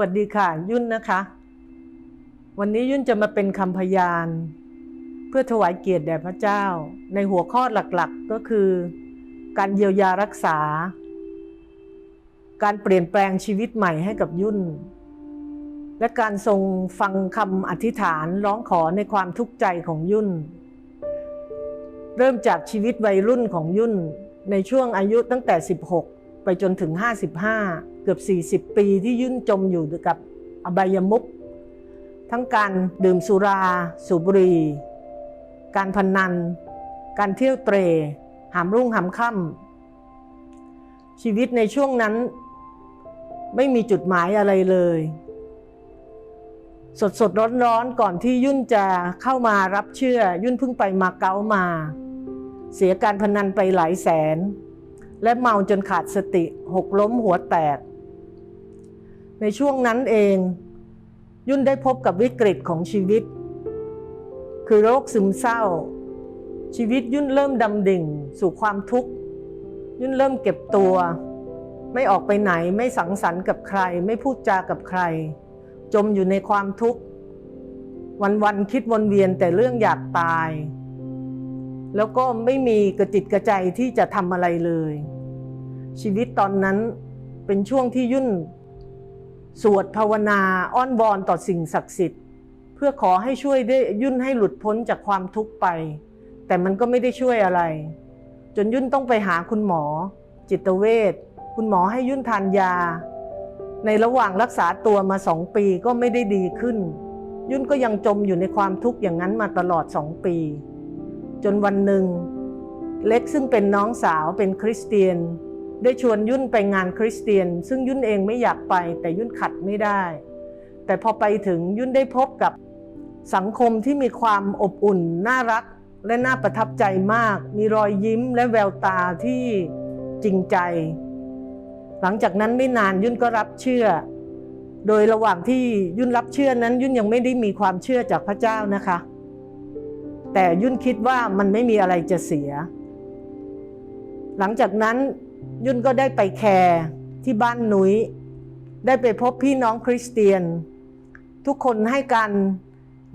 วัสดีค่ะ ยุ่นนะคะ วันนี้ยุ่นจะมาเป็นคำพยาน เพื่อถวายเกียรติแด่พระเจ้า ในหัวข้อหลักๆก็คือ การเยียวยารักษา การเปลี่ยนแปลงชีวิตใหม่ให้กับยุ่น และการทรงฟังคำอธิษฐานร้องขอในความทุกข์ใจของยุ่น เริ่มจากชีวิตวัยรุ่นของยุ่นในช่วงอายุตั้งแต่ 16 ไปจนถึง 55 เกือบ 40 ปีที่ยุ่นจมอยู่กับอบายมุขทั้งการดื่มสุรา สูบบุหรี่ การพนัน การเที่ยวเตรหามรุ่งหามค่ำชีวิตในช่วงนั้น ไม่มีจุดหมายอะไรเลย สดสดร้อนร้อนก่อนที่ยุ่นจะเข้ามารับเชื่อ ยุ่นเพิ่งไปมาเก๊ามา เสียการพนันไปหลายแสน และเมาจนขาดสติ หกล้มหัวแตก ในช่วงนั้นเอง ยุ่นได้พบกับวิกฤตของชีวิต คือโรคซึมเศร้า ชีวิตยุ่นเริ่มดำดิ่งสู่ความทุกข์ ยุ่นเริ่มเก็บตัว ไม่ออกไปไหนไม่สังสรรค์กับใคร ไม่พูดจากับใคร จมอยู่ในความทุกข์ วันๆคิดวนเวียนแต่เรื่องอยากตายแล้วก็ไม่มีกระจิตกระใจที่จะทำอะไรเลย ชีวิตตอนนั้นเป็นช่วงที่ยุ่น สวดภาวนาอ้อนวอนต่อสิ่งศักดิ์สิทธิ์ เพื่อขอให้ช่วยได้ยุ่นให้หลุดพ้นจากความทุกข์ไป แต่มันก็ไม่ได้ช่วยอะไร จนยุ่นต้องไปหาคุณหมอ จิตเวชคุณหมอให้ยุ่นทานยา ในระหว่างรักษาตัวมาสองปีก็ไม่ได้ดีขึ้น ยุ่นก็ยังจมอยู่ในความทุกข์อย่างนั้นมาตลอดสองปี จนวันหนึ่งเล็กซึ่งเป็นน้องสาวเป็นคริสเตียน ได้ชวนยุ่นไปงานคริสเตียน ซึ่งยุ่นเองไม่อยากไปแต่ยุ่นขัดไม่ได้ แต่พอไปถึงยุ่นได้พบกับสังคมที่มีความอบอุ่น น่ารักและน่าประทับใจมาก มีรอยยิ้มและแววตาที่จริงใจ หลังจากนั้นไม่นานยุ่นก็รับเชื่อ โดยระหว่างที่ยุ่นรับเชื่อนั้นยุ่นยังไม่ได้มีความเชื่อจากพระเจ้านะคะ แต่ยุ่นคิดว่ามันไม่มีอะไรจะเสีย หลังจากนั้น ยุ่นก็ได้ไปแคร์ที่บ้านหนุยได้ไปพบพี่น้องคริสเตียน ทุกคนให้การ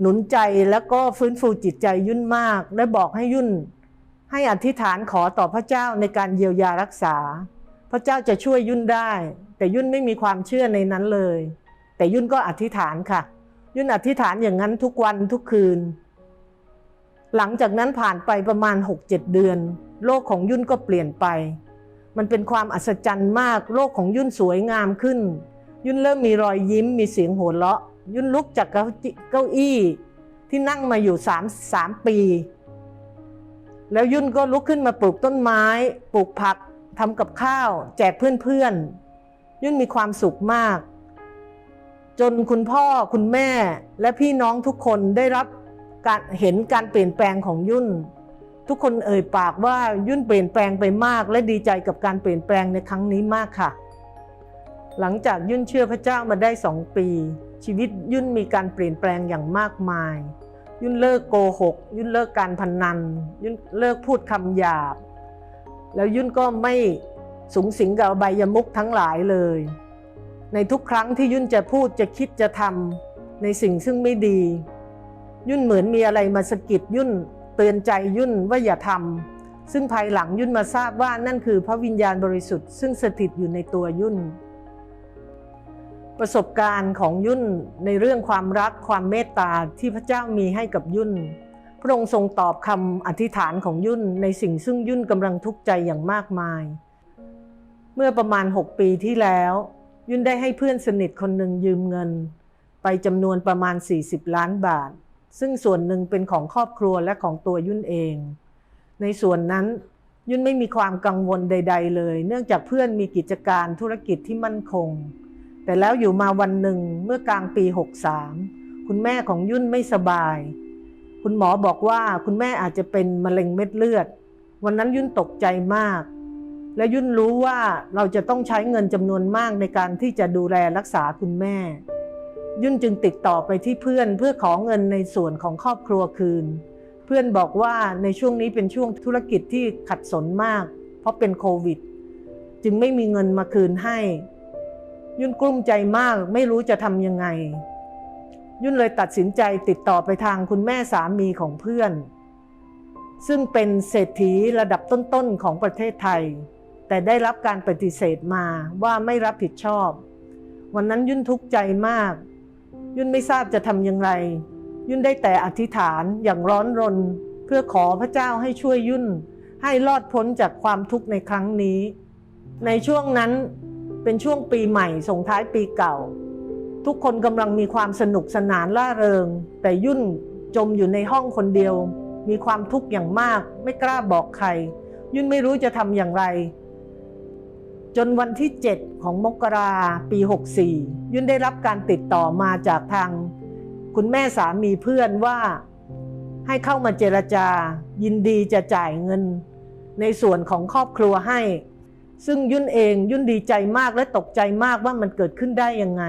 หนุนใจแล้วก็ฟื้นฟูจิตใจยุ่นมากและบอกให้ยุ่น ให้อธิษฐานขอต่อพระเจ้าในการเยียวยารักษา พระเจ้าจะช่วยยุ่นได้ แต่ยุ่นไม่มีความเชื่อในนั้นเลย แต่ยุ่นก็อธิษฐานค่ะ ยุ่นอธิษฐานอย่างนั้นทุกวันทุกคืน หลังจากนั้นผ่านไปประมาณ 6-7 เดือน โลกของยุ่นก็เปลี่ยนไป มันเป็นความอัศจรรย์มาก โลกของยุ่นสวยงามขึ้น ยุ่นเริ่มมีรอยยิ้มมีเสียงโห่เราะ ยุ่นลุกจากเก้าเก้าอี้ ที่นั่งมาอยู่สามสามปี แล้วยุ่นก็ลุกขึ้นมาปลูกต้นไม้ ปลูกผักทำกับข้าว แจกเพื่อนๆ ยุ่นมีความสุขมาก จนคุณพ่อคุณแม่และพี่น้องทุกคนได้รับการเห็นการเปลี่ยนแปลงของยุ่น ทุกคนเอ่ยปากว่ายุ่นเปลี่ยนแปลงไปมาก และดีใจกับการเปลี่ยนแปลงในครั้งนี้มากค่ะ หลังจากยุ่นเชื่อพระเจ้ามาได้สองปี ชีวิตยุ่นมีการเปลี่ยนแปลงอย่างมากมาย ยุ่นเลิกโกหก ยุ่นเลิกการพนนัน ยุ่นเลิกพูดคำหยาบ แล้วยุ่นก็ไม่สูงสิงกับอบยมุขทั้งหลายเลย ในทุกครั้งที่ยุ่นจะพูดจะคิดจะทำในสิ่งซึ่งไม่ดี ยุ่นเหมือนมีอะไรมาสะกิดยุ่น ตือนใจยุ่นว่าอย่าทำซึ่งภายหลังยุ่นมาทราบว่านั่นคือพระวิญญาณบริสุทธิ์ซึ่งสถิตอยู่ในตัวยุ่น ประสบการณ์ของยุ่นในเรื่องความรักความเมตตาที่พระเจ้ามีให้กับยุ่น พระองค์ทรงตอบคำอธิษฐานของยุ่นในสิ่งซึ่งยุ่นกำลังทุกข์ใจอย่างมากมาย เมื่อประมาณ 6 ปีที่แล้ว ยุ่นได้ให้เพื่อนสนิทคนหนึ่งยืมเงิน ไปจำนวนประมาณ 40 ล้านบาท ซึ่งส่วนหนึ่งเป็นของครอบครัวและของตัวยุ่นเอง ในส่วนนั้นยุ่นไม่มีความกังวลใด ๆ เลย เนื่องจากเพื่อนมีกิจการธุรกิจที่มั่นคง แต่แล้วอยู่มาวันหนึ่งเมื่อกลางปี 63 คุณแม่ของยุ่นไม่สบาย คุณหมอบอกว่าคุณแม่อาจจะเป็นมะเร็งเม็ดเลือด วันนั้นยุ่นตกใจมาก และยุ่นรู้ว่าเราจะต้องใช้เงินจำนวนมากในการที่จะดูแลรักษาคุณแม่ ยุ่นจึงติดต่อไปที่เพื่อนเพื่อขอเงินในส่วนของครอบครัวคืน เพื่อนบอกว่าในช่วงนี้เป็นช่วงธุรกิจที่ขัดสนมาก เพราะเป็นโควิด จึงไม่มีเงินมาคืนให้ ยุ่นกลุ้มใจมากไม่รู้จะทำยังไง ยุ่นเลยตัดสินใจติดต่อไปทางคุณแม่สามีของเพื่อน ซึ่งเป็นเศรษฐีระดับต้นๆของประเทศไทย แต่ได้รับการปฏิเสธมาว่าไม่รับผิดชอบ วันนั้นยุ่นทุกข์ใจมาก ยุ่นไม่ทราบจะทำอย่างไร ยุ่นได้แต่อธิษฐานอย่างร้อนรน เพื่อขอพระเจ้าให้ช่วยยุ่น ให้รอดพ้นจากความทุกข์ในครั้งนี้ ในช่วงนั้นเป็นช่วงปีใหม่ส่งท้ายปีเก่า ทุกคนกำลังมีความสนุกสนานล่าเริง แต่ยุ่นจมอยู่ในห้องคนเดียว มีความทุกข์อย่างมาก ไม่กล้าบอกใคร ยุ่นไม่รู้จะทำอย่างไร จนวันที่ 7 ของมกราปี 64 ยุ่นได้รับการติดต่อมาจากทาง คุณแม่สามีเพื่อนว่าให้เข้ามาเจรจา ยินดีจะจ่ายเงิน ในส่วนของครอบครัวให้ ซึ่งยุ่นเองยุ่นดีใจมากและตกใจมากว่ามันเกิดขึ้นได้ยังไง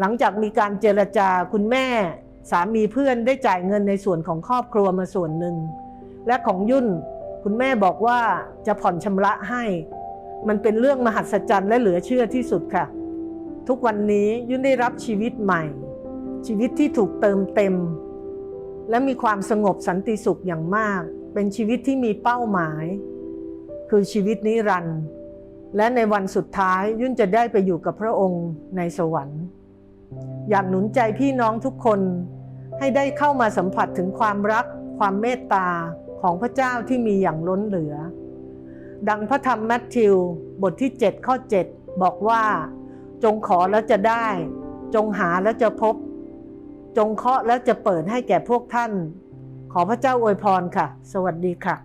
หลังจากมีการเจรจาคุณแม่สามีเพื่อนได้จ่ายเงินในส่วนของครอบครัวมาส่วนหนึ่ง และของยุ่น คุณแม่บอกว่าจะผ่อนชำระให้ มันเป็นเรื่องมหัศจรรย์และเหลือเชื่อที่สุดค่ะ ทุกวันนี้ยุ่นได้รับชีวิตใหม่ ชีวิตที่ถูกเติมเต็ม และมีความสงบสันติสุขอย่างมาก เป็นชีวิตที่มีเป้าหมาย คือชีวิตนิรันดร์และในวันสุดท้ายยุ่นจะได้ไปอยู่กับพระองค์ในสวรรค์ อยากหนุนใจพี่น้องทุกคนให้ได้เข้ามาสัมผัสถึงความรัก ความเมตตาของพระเจ้าที่มีอย่างล้นเหลือ ดังพระธรรมแมทธิว บทที่ 7 ข้อ 7 บอกว่า จงขอแล้วจะได้ จงหาแล้วจะพบ จงเคาะแล้วจะเปิดให้แก่พวกท่าน ขอพระเจ้าอวยพรค่ะ สวัสดีค่ะ